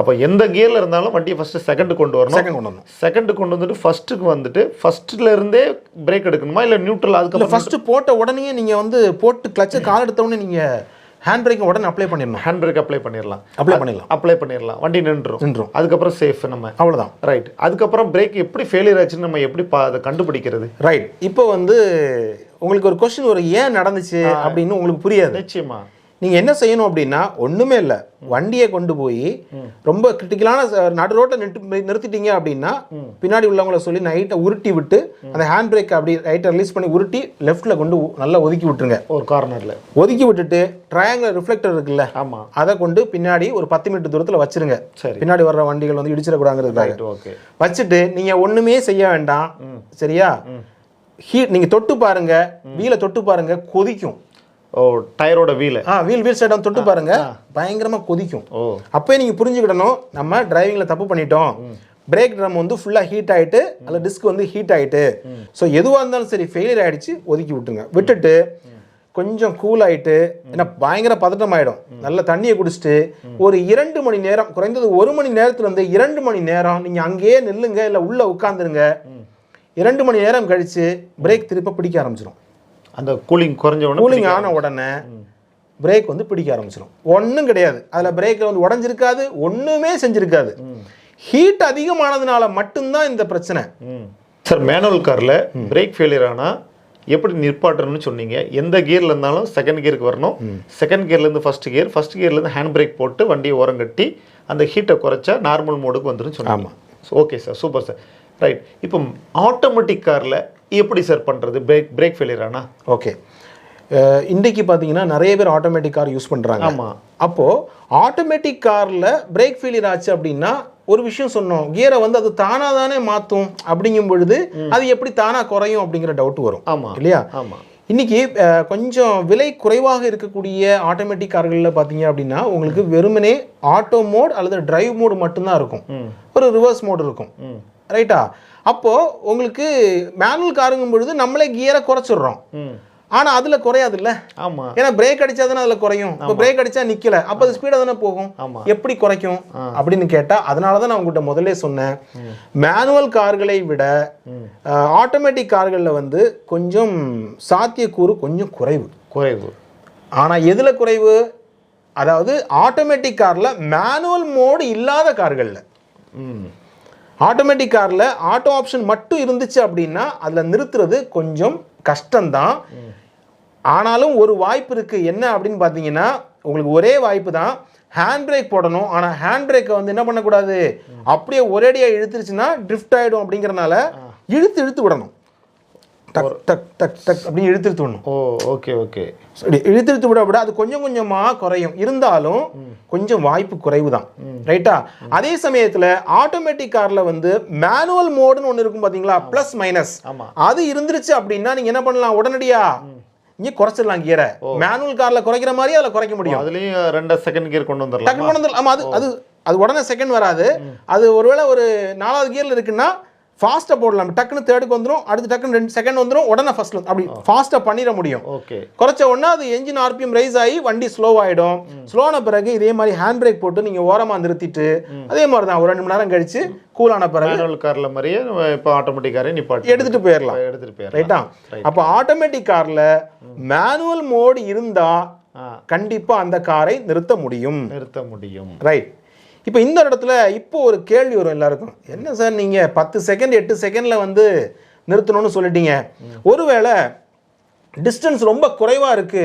அப்போ எந்த கியரில் இருந்தாலும் வண்டியை ஃபஸ்ட்டு செகண்டு கொண்டு வரணும். செகண்ட் கொண்டு வரணும். செகண்டு கொண்டு வந்துட்டு ஃபர்ஸ்ட்டுக்கு வந்துட்டு ஃபர்ஸ்ட்ல இருந்தே பிரேக் எடுக்கணுமா? இல்லை நியூட்ரல் அதுக்கப்புறம் ஃபர்ஸ்ட் போட்ட உடனே நீங்க வந்து போட்டு கிளச்சை கால் எடுத்த உடனே நீங்க ஹேண்ட் பிரேக் உடனே அப்ளை பண்ணிடணும். ஹேண்ட் பிரேக் அப்ளை பண்ணிடலாம். அப்ளை பண்ணிடலாம். அப்ளை பண்ணிடலாம். வண்டி நின்றுரும். நின்றும். அதுக்கப்புறம் சேஃப் நம்ம. அவ்வளவுதான். ரைட் அதுக்கப்புறம் பிரேக் எப்படி ஃபெயிலியர் ஆச்சுன்னு நம்ம எப்படி பா அதை கண்டுபிடிக்கிறது? ரைட் இப்போ வந்து உங்களுக்கு ஒரு கொஸ்டின் ஒரு ஏன் நடந்துச்சு அப்படின்னு உங்களுக்கு புரியாது. நிச்சயமா. நீங்கள் என்ன செய்யணும் அப்படின்னா ஒன்றுமே இல்லை. வண்டியை கொண்டு போய் ரொம்ப கிரிட்டிக்கலான நடு ரோட்டில் நிறுத்தி நிறுத்திட்டீங்க அப்படின்னா பின்னாடி உள்ளவங்கள சொல்லி நைட்டை உருட்டி விட்டு அந்த ஹேண்ட் பிரேக் அப்படி ரைட்டை ரிலீஸ் பண்ணி உருட்டி லெஃப்ட்டில் கொண்டு நல்லா ஒதுக்கி விட்டுருங்க. ஒரு கார்னர்ல ஒதுக்கி விட்டுட்டு ட்ரையாங்குலர் ரிஃப்ளெக்டர் இருக்குல்ல ஆமா. அதை கொண்டு பின்னாடி ஒரு பத்து மீட்டர் தூரத்தில் வச்சிருங்க. சரி. பின்னாடி வர்ற வண்டிகள் வந்து ஓகே வச்சுட்டு நீங்கள் ஒன்றுமே செய்ய வேண்டாம். சரியா? ஹீட் நீங்கள் தொட்டு பாருங்க. வீலை தொட்டு பாருங்க. கொதிக்கும். ஓ டயரோட வீல. ஆ வீல் வீல் சைடம் தொட்டு பாருங்க. பயங்கரமா கொதிக்கும். ஓ. அப்போயே நீங்க புரிஞ்சுக்கிடணும் நம்ம டிரைவிங்ல தப்பு பண்ணிட்டோம். பிரேக் ட்ரம் வந்து ஃபுல்லா ஹீட் ஆயிட்டு அல்ல டிஸ்க் வந்து ஹீட் ஆயிட்டு. ஸோ எதுவாக இருந்தாலும் சரி ஃபெயிலியர் ஆயிடுச்சு ஒதுக்கி விட்டுருங்க. விட்டுட்டு கொஞ்சம் கூல் ஆயிட்டு ஏன்னா பயங்கர பதட்டம் ஆயிடும் நல்ல தண்ணியை குடிச்சிட்டு ஒரு இரண்டு மணி நேரம் குறைந்தது ஒரு மணி நேரத்துல இருந்து இரண்டு மணி நேரம் நீங்க அங்கேயே நில்லுங்க இல்ல உள்ள உட்காந்துருங்க இரண்டு மணி நேரம் கழிச்சு பிரேக் திருப்ப பிடிக்க ஆரம்பிச்சிடும் அந்த கூலிங் குறைஞ்ச உடனே கூலிங் ஆன உடனே பிரேக் வந்து பிடிக்க ஆரம்பிச்சிடும் ஒன்றும் கிடையாது. அதில் பிரேக்கில் வந்து உடஞ்சிருக்காது ஒன்றுமே செஞ்சிருக்காது. ஹீட் அதிகமானதுனால மட்டும்தான் இந்த பிரச்சனை. சார் மேனுவல் கார்ல பிரேக் ஃபெயிலியர் ஆனா எப்படி நிற்பாட்டணும்னு சொன்னீங்க? எந்த கியர்ல இருந்தாலும் செகண்ட் கியருக்கு வரணும். செகண்ட் கியர்ல இருந்து ஃபர்ஸ்ட் கியர் ஃபர்ஸ்ட் கியர்ல இருந்து ஹேண்ட் பிரேக் போட்டு வண்டியை ஓரம் கட்டி அந்த ஹீட்டை குறைச்சா நார்மல் மோடுக்கு வந்துரும் சொன்னாங்க. Okay sir super sir right இப்போ ஆட்டோமேட்டிக் கார்ல எப்படி சார் பண்றது? பிரேக் பிரேக் ஃபெயிலியர் ஓகே இன்றைக்கு பார்த்தீங்கன்னா நிறைய பேர் ஆட்டோமேட்டிக் கார் யூஸ் பண்ணுறாங்க ஆமா. அப்போது ஆட்டோமேட்டிக் காரில் பிரேக் ஃபெயிலியர் ஆச்சு அப்படின்னா ஒரு விஷயம் சொன்னோம். கியரை வந்து அது தானா தானே மாற்றும் அப்படிங்கும் பொழுது அது எப்படி தானா குறையும் அப்படிங்கிற டவுட் வரும். ஆமா. இல்லையா? ஆமா. இன்னைக்கு அஹ், கொஞ்சம் விலை குறைவாக இருக்கக்கூடிய ஆட்டோமேட்டிக் கார்களில் பார்த்தீங்க அப்படின்னா உங்களுக்கு வெறுமனே ஆட்டோ மோட் அல்லது டிரைவ் மோடு மட்டும்தான் இருக்கும். ஒரு ரிவர்ஸ் மோடு இருக்கும். ரைட்டா அப்போ உங்களுக்கு மேனுவல் காருங்கும் பொழுது நம்மளே கியரை குறைச்சிடுறோம். ம். ஆனா அதுல குறையாதுல்ல? ஆமா. ஏன்னா பிரேக் அடிச்சா தானே அதுல குறையும். இப்போ பிரேக் அடிச்சா நிக்கல. அப்ப அது ஸ்பீடா தானே போகும். எப்படி குறைக்கும்? அப்படின்னு கேட்டா அதனால தான் நான் உங்ககிட்ட முதல்ல சொன்னேன். மேனுவல் கார்களை விட ஆட்டோமேட்டிக் கார்களில் வந்து கொஞ்சம் சாத்தியக்கூறு கொஞ்சம் குறைவு. குறைவு. ஆனா எதுல குறைவு? அதாவது ஆட்டோமேட்டிக் கார்ல மேனுவல் மோடு இல்லாத கார்கள்ல. ஆட்டோமேட்டிக் காரில் ஆட்டோ ஆப்ஷன் மட்டும் இருந்துச்சு அப்படின்னா அதில் நிறுத்துறது கொஞ்சம் கஷ்டம்தான். ஆனாலும் ஒரு வாய்ப்பு இருக்குது என்ன அப்படின்னு பார்த்தீங்கன்னா உங்களுக்கு ஒரே வாய்ப்பு தான். ஹேண்ட் பிரேக் போடணும். ஆனால் ஹேண்ட் பிரேக்கை வந்து என்ன பண்ணக்கூடாது? அப்படியே ஒரேடியாக இழுத்துருச்சுன்னா ட்ரிஃப்ட் ஆகிடும் அப்படிங்கிறனால இழுத்து இழுத்து விடணும். டக் டக் டக் டக் அப்படின்னு இழுத்து இழுத்து விடணும் ஓ ஓகே ஓகே. சரி இழுத்து இழுத்து விட விட அது கொஞ்சம் கொஞ்சமா குறையும். இருந்தாலும் கொஞ்சம் வாய்ப்பு குறைவு தான் ரைட்டா? அதே சமயத்துல ஆட்டோமேட்டிக் கார்ல வந்து மேனுவல் மோடுன்னு ஒன்று இருக்கும் பாத்தீங்களா? ப்ளஸ் மைனஸ் அது இருந்துருச்சு அப்படின்னா நீங்க என்ன பண்ணலாம்? உடனடியா இங்கே குறைச்சிடலாம் கியரை மேனுவல் கார்ல குறைக்கிற மாதிரி அதில் குறைக்க முடியும்? அதுலயும் ரெண்டு செகண்ட் கியர் கொண்டு வந்துடலாம்? கொண்டு வந்துடலாம். ஆமா அது அது அது உடனே செகண்ட் வராது. அது ஒருவேளை ஒரு நாலாவது கியர்ல இருக்குன்னா ஃபாஸ்ட்டாக போடலாம். டக்குன்னு தேர்டுக்கு வந்துடும் அடுத்து டக்குன்னு ரெண்டு செகண்ட் வந்துடும் உடனே ஃபர்ஸ்ட் அப்படி ஃபாஸ்ட்டாக பண்ணிட முடியும். ஓகே குறைச்ச உடனே அது என்ஜின் ஆர்பிஎம் ரைஸ் ஆகி வண்டி ஸ்லோ ஆகிடும் ஸ்லோன பிறகு இதே மாதிரி ஹேண்ட் பிரேக் போட்டு நீங்கள் ஓரமாக நிறுத்திட்டு அதே மாதிரி தான் ஒரு ரெண்டு மணி நேரம் கழிச்சு கூலான பிறகு மேனுவல் கார்ல மாதிரியே இப்போ ஆட்டோமேட்டிக் காரே நிப்பாட்டி எடுத்துட்டு போயிடலாம். எடுத்துட்டு போயிடலாம். ரைட்டா அப்போ ஆட்டோமேட்டிக் காரில் மேனுவல் மோடு இருந்தா ஆ. கண்டிப்பா அந்த காரை நிறுத்த முடியும். நிறுத்த முடியும். ரைட் இப்போ இந்த இடத்துல இப்போ ஒரு கேள்வி வரும் எல்லாருக்கும். என்ன சார் நீங்க பத்து செகண்ட் எட்டு செகண்ட்ல வந்து நிறுத்தணும்னு சொல்லிட்டீங்க. ஒருவேளை டிஸ்டன்ஸ் ரொம்ப குறைவா இருக்கு.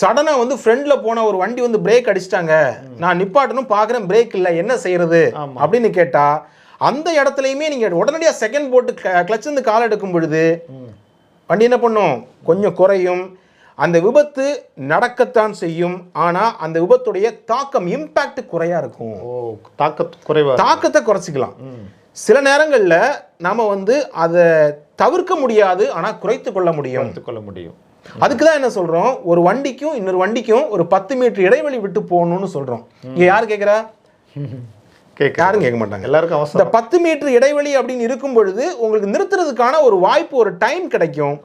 சடனாக வந்து ஃப்ரண்ட்ல போன ஒரு வண்டி வந்து பிரேக் அடிச்சிட்டாங்க. நான் நிப்பாட்டணும் பார்க்குறேன் பிரேக் இல்லை என்ன செய்யறது? ஆமா. அப்படின்னு கேட்டா அந்த இடத்துலையுமே நீங்க உடனடியாக செகண்ட் போட்டு கிளச் இருந்து கால் எடுக்கும் பொழுது வண்டி என்ன பண்ணும்? கொஞ்சம் குறையும். அந்த விபத்து நடக்கத்தான் செய்யும். ஆனா அந்த விபத்துடைய தாக்கம் இம்பாக்ட் குறையா இருக்கும். ஓ தாக்கத்து குறைவா தாக்கத்தை குறைச்சிக்கலாம். சில நேரங்கள்ல நாம வந்து அதை தவிர்க்க முடியாது ஆனா குறைத்து கொள்ள முடியும். கொள்ள முடியும். அதுக்கு தான் என்ன சொல்றோம்? ஒரு வண்டிக்கும் இன்னொரு வண்டிக்கும் ஒரு பத்து மீட்டர் இடைவெளி விட்டு போகணும்னு சொல்றோம். இங்க யார் கேக்குறா? கேட்க யாரும் கேட்க மாட்டாங்க. எல்லாருக்கும் இந்த அவசரம் பத்து மீட்டர் இடைவெளி அப்படின்னு இருக்கும் பொழுது உங்களுக்கு நிறுத்துறதுக்கான ஒரு வாய்ப்பு ஒரு டைம் கிடைக்கும்.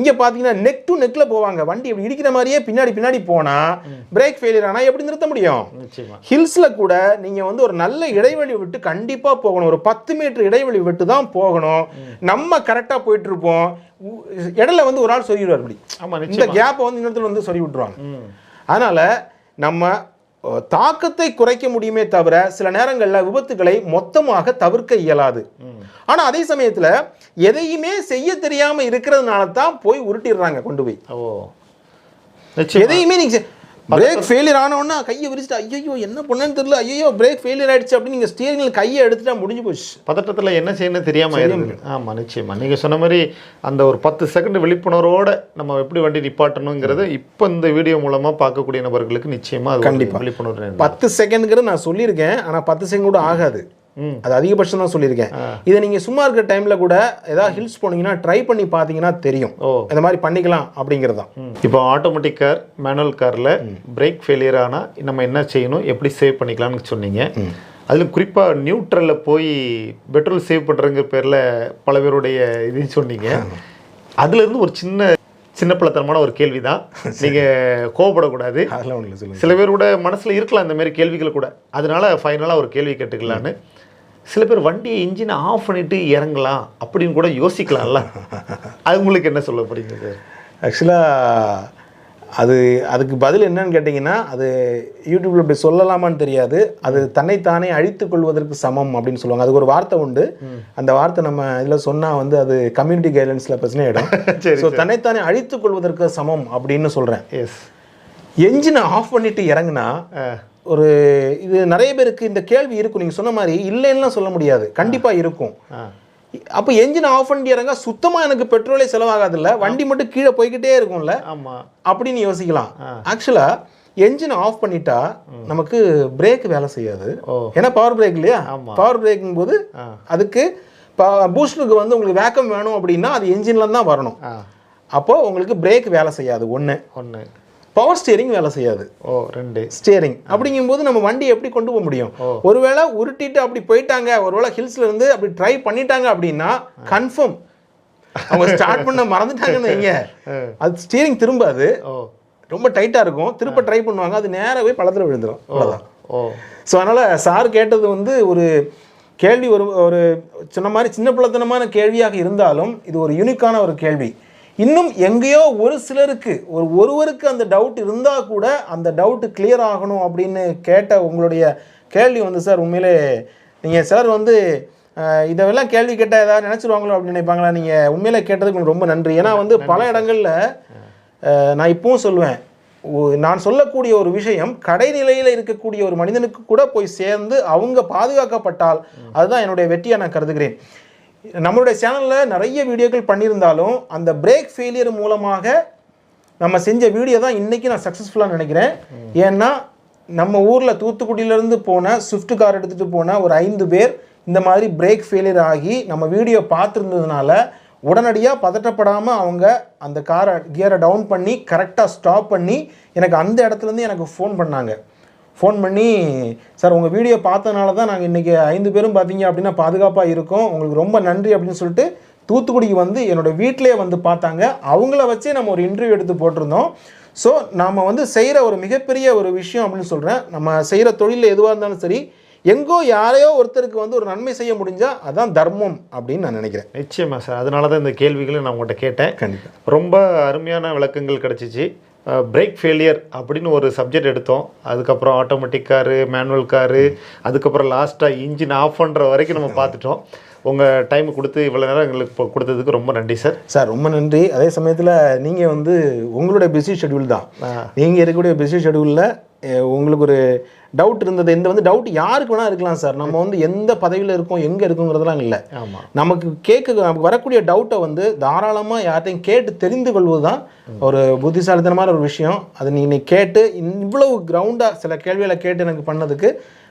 இங்க பாத்தீங்கன்னா நெக் டு நெக்ல போவாங்க. வண்டி இப்படி இடிக்கிற மாதிரியே பின்னாடி பின்னாடி போனா பிரேக் ஃபெயிலியர் ஆனா எப்படி நிறுத்த முடியும்? ஹில்ஸ்ல கூட நீங்க வந்து ஒரு நல்ல இடைவெளி விட்டு கண்டிப்பா போகணும். ஒரு பத்து மீட்டர் இடைவெளி விட்டு தான் போகணும். நம்ம கரெக்டா போயிட்டு இருப்போம். இடையில வந்து ஒரு ஆள் சொல்லிடுவார் இப்படி. இந்த கேப்பை வந்து இன்னொருத்தர் வந்து சொல்லி விட்டுருவாங்க அதனால நம்ம தாக்கத்தை குறைக்க முடியுமே தவிர சில நேரங்களில் விபத்துகளை மொத்தமாக தவிர்க்க இயலாது. ம். ஆனா அதே சமயத்துல எதையுமே செய்ய தெரியாம இருக்கிறதுனால தான் போய் உருட்டிடுறாங்க கொண்டு போய். ஓ. எதையுமே நீங்க பிரேக் ஃபெயிலியர் ஆனவொன்னா கையை விரிச்சிட்டு ஐயோ என்ன பண்ணேன்னு தெரியல. ஐயோ பிரேக் ஃபெயிலியர் ஆயிடுச்சு அப்படின்னு நீங்க ஸ்டியரிங்ல கையை எடுத்துட்டா முடிஞ்சு போச்சு. பதட்டத்துல என்ன செய்யணும் தெரியாம இருக்கு ஆமா நிச்சயமா. நீங்க சொன்ன மாதிரி அந்த ஒரு பத்து செகண்ட் விழிப்புணர்வோட நம்ம எப்படி வண்டி நிப்பாட்டணுங்கிறத இப்போ இந்த வீடியோ மூலமா பார்க்கக்கூடிய நபர்களுக்கு நிச்சயமா அது ஒரு கண்டிப்பா. விழிப்புணர்வு. பத்து செகண்ட்ங்கிறது நான் சொல்லியிருக்கேன். ஆனா பத்து செகண்ட் கூட ஆகாது. அது அதிகபட்சம் தான் சொல்லியிருக்கேன். இதை நீங்க சும்மா இருக்கிற டைம்ல கூட ஏதாவது ஹில்ஸ் போனீங்கன்னா ட்ரை பண்ணி பார்த்தீங்கன்னா தெரியும். ஓ. இந்த மாதிரி பண்ணிக்கலாம் அப்படிங்கிறது தான். இப்போ ஆட்டோமேட்டிக் கார் மேனுவல் காரில் பிரேக் ஃபெயிலியர் ஆனால் நம்ம என்ன செய்யணும் எப்படி சேவ் பண்ணிக்கலாம்னு சொன்னீங்க. அதில் குறிப்பாக நியூட்ரலில் போய் பெட்ரோல் சேவ் பண்ணுறங்க பேரில் பல பேருடைய இதையும் சொன்னீங்க. அதுலேருந்து ஒரு சின்ன சின்ன பிள்ளைத்தனமான ஒரு கேள்வி தான் நீங்கள் கோவப்படக்கூடாது. சில பேரோட மனசில் இருக்கலாம் இந்த மாதிரி கேள்விகள் கூட. அதனால ஃபைனலாக ஒரு கேள்வி கேட்டுக்கலான்னு சில பேர் வண்டியை இன்ஜினை ஆஃப் பண்ணிட்டு இறங்கலாம் அப்படின்னு கூட யோசிக்கலாம்ல. அது உங்களுக்கு என்ன சொல்ல போறீங்க? சார் ஆக்சுவலாக அது அதுக்கு பதில் என்னன்னு கேட்டிங்கன்னா அது யூடியூப்ல இப்படி சொல்லலாமான்னு தெரியாது. அது தன்னைத்தானே அழித்துக் கொள்வதற்கு சமம் அப்படின்னு சொல்லுவாங்க. அதுக்கு ஒரு வார்த்தை உண்டு. அந்த வார்த்தை நம்ம இதில் சொன்னால் வந்து அது கம்யூனிட்டி கைட்லைன்ஸில் பிரச்சனை ஆகிடும் சரி ஸோ தன்னைத்தானே அழித்துக் கொள்வதற்கு சமம் அப்படின்னு சொல்கிறேன் எஸ் என்ஜினை ஆஃப் பண்ணிட்டு இறங்குனா ஒரு இது நிறைய பேருக்கு இந்த கேள்வி இருக்கும். நீங்கள் சொன்ன மாதிரி இல்லைன்னுலாம் சொல்ல முடியாது. கண்டிப்பாக இருக்கும். அப்போ என்ஜினை ஆஃப் பண்ணிட்டு இறங்க சுத்தமாக எனக்கு பெட்ரோலே செலவாகாதுல்ல. வண்டி மட்டும் கீழே போய்கிட்டே இருக்கும்ல. ஆமாம் அப்படின்னு யோசிக்கலாம். ஆக்சுவலாக என்ஜின் ஆஃப் பண்ணிட்டா நமக்கு பிரேக் வேலை செய்யாது. ஏன்னா பவர் பிரேக் இல்லையா. பவர் பிரேக்குங் போது அதுக்கு பூஸ்டருக்கு வந்து உங்களுக்கு வேக்கம் வேணும் அப்படின்னா அது என்ஜின்ல தான் வரணும். ஆ. அப்போ உங்களுக்கு பிரேக் வேலை செய்யாது. ஒன்று ஒன்று பவர் ஸ்டியரிங் வேலை செய்யாது. ஓ ரெண்டு. ஸ்டியரிங் அப்படிங்கும்போது நம்ம வண்டி எப்படி கொண்டு போக முடியும். ஒருவேளை உருட்டிட்டு அப்படி போயிட்டாங்க ஒருவேளை ஹில்ஸ்ல இருந்து அப்படி ட்ரை பண்ணிட்டாங்க அப்படின்னா கன்ஃபார்ம் அவங்க ஸ்டார்ட் பண்ண மறந்துட்டாங்கன்னு வைங்க. அது ஸ்டியரிங் திரும்பாது. ரொம்ப டைட்டா இருக்கும். திருப்ப ட்ரை பண்ணுவாங்க. அது நேரா போய் பள்ளத்துல விழுந்துடும் அவ்வளவுதான். ஓ. ஸோ அதனால சார் கேட்டது வந்து ஒரு கேள்வி ஒரு ஒரு சொன்ன மாதிரி சின்ன பிள்ளைத்தனமான கேள்வியாக இருந்தாலும் இது ஒரு யூனிக்கான ஒரு கேள்வி. இன்னும் எங்கேயோ ஒரு சிலருக்கு ஒரு ஒருவருக்கு அந்த டவுட் இருந்தால் கூட அந்த டவுட் கிளியர் ஆகணும் அப்படின்னு கேட்ட உங்களுடைய கேள்வி வந்து சார் உண்மையிலே நீங்கள் சார் வந்து இதெல்லாம் கேள்வி கேட்டால் ஏதாவது நினச்சிருவாங்களோ? அப்படின்னு நினைப்பாங்களா? நீங்கள் உண்மையிலே கேட்டதுக்கு ரொம்ப நன்றி. ஏன்னா வந்து பல இடங்களில் நான் இப்பவும் சொல்லுவேன் நான் சொல்லக்கூடிய ஒரு விஷயம் கடைநிலையில் இருக்கக்கூடிய ஒரு மனிதனுக்கு கூட போய் சேர்ந்து அவங்க பாதுகாக்கப்பட்டால் அதுதான் என்னுடைய வெற்றியாக நான் கருதுகிறேன். நம்மளுடைய சேனலில் நிறைய வீடியோக்கள் பண்ணியிருந்தாலும் அந்த பிரேக் ஃபெயிலியர் மூலமாக நம்ம செஞ்ச வீடியோ தான் இன்றைக்கி நான் சக்ஸஸ்ஃபுல்லாக நினைக்கிறேன். ஏன்னா நம்ம ஊரில் தூத்துக்குடியிலேருந்து போன ஸ்விஃப்ட் கார் எடுத்துகிட்டு போன ஒரு ஐந்து பேர் இந்த மாதிரி பிரேக் ஃபெயிலியர் ஆகி நம்ம வீடியோ பார்த்துருந்ததுனால உடனடியாக பதட்டப்படாமல் அவங்க அந்த காரை கியரை டவுன் பண்ணி கரெக்டாக ஸ்டாப் பண்ணி எனக்கு அந்த இடத்துலேருந்து எனக்கு ஃபோன் பண்ணாங்க. ஃபோன் பண்ணி சார் உங்கள் வீடியோ பார்த்ததுனால தான் நாங்கள் இன்றைக்கி ஐந்து பேரும் பார்த்தீங்க அப்படின்னா பாதுகாப்பாக இருக்கோம். உங்களுக்கு ரொம்ப நன்றி அப்படின்னு சொல்லிட்டு தூத்துக்குடிக்கு வந்து என்னோட வீட்டிலேயே வந்து பார்த்தாங்க. அவங்கள வச்சே நம்ம ஒரு இன்டர்வியூ எடுத்து போட்டிருந்தோம். ஸோ நாம் வந்து செய்கிற ஒரு மிகப்பெரிய ஒரு விஷயம் அப்படின்னு சொல்கிறேன் நம்ம செய்கிற தொழிலில் எதுவாக இருந்தாலும் சரி எங்கோ யாரையோ ஒருத்தருக்கு வந்து ஒரு நன்மை செய்ய முடிஞ்சால் அதான் தர்மம் அப்படின்னு நான் நினைக்கிறேன். நிச்சயமா சார். அதனால தான் இந்த கேள்விகளை நான் உங்கள்கிட்ட கேட்டேன். கண்டிப்பாக ரொம்ப அருமையான விளக்கங்கள் கிடச்சிச்சு. பிரேக் ஃபெயிலியர் அப்படின்னு ஒரு சப்ஜெக்ட் எடுத்தோம். அதுக்கப்புறம் ஆட்டோமேட்டிக் காரு மேனுவல் காரு அதுக்கப்புறம் லாஸ்ட்டாக இன்ஜின் ஆஃப் பண்ணுற வரைக்கும் நம்ம பார்த்துட்டோம். உங்கள் டைம் கொடுத்து இவ்வளோ நேரம் எங்களுக்கு இப்போ கொடுத்ததுக்கு ரொம்ப நன்றி சார் சார் ரொம்ப நன்றி. அதே சமயத்தில் நீங்கள் வந்து உங்களுடைய பிஸி ஷெட்யூல் தான். நீங்கள் இருக்கக்கூடிய பிஸி ஷெட்யூலில் உங்களுக்கு ஒரு டவுட் இருந்தது. இந்த வந்து டவுட் யாருக்கு வேணால் இருக்கலாம் சார் நம்ம வந்து எந்த பதவியில் இருக்கோம் எங்கே இருக்குங்கிறதுலாம் இல்லை. ஆமாம் நமக்கு கேட்க நமக்கு வரக்கூடிய டவுட்டை வந்து தாராளமாக யார்ட்டையும் கேட்டு தெரிந்து கொள்வது தான் ஒரு புத்திசாலித்தனமான ஒரு விஷயம். அதை நீங்கள் கேட்டு இவ்வளவு கிரவுண்டாக சில கேள்விகளை கேட்டு எனக்கு பண்ணதுக்கு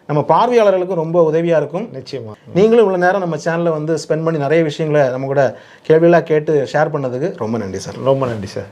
நம்ம பார்வையாளர்களுக்கும் ரொம்ப உதவியாக இருக்கும். நிச்சயமா. நீங்களும் இவ்வளோ நேரம் நம்ம சேனலில் வந்து ஸ்பெண்ட் பண்ணி நிறைய விஷயங்களை நம்ம கூட கேள்வியெல்லாம் கேட்டு ஷேர் பண்ணதுக்கு ரொம்ப நன்றி சார் ரொம்ப நன்றி சார்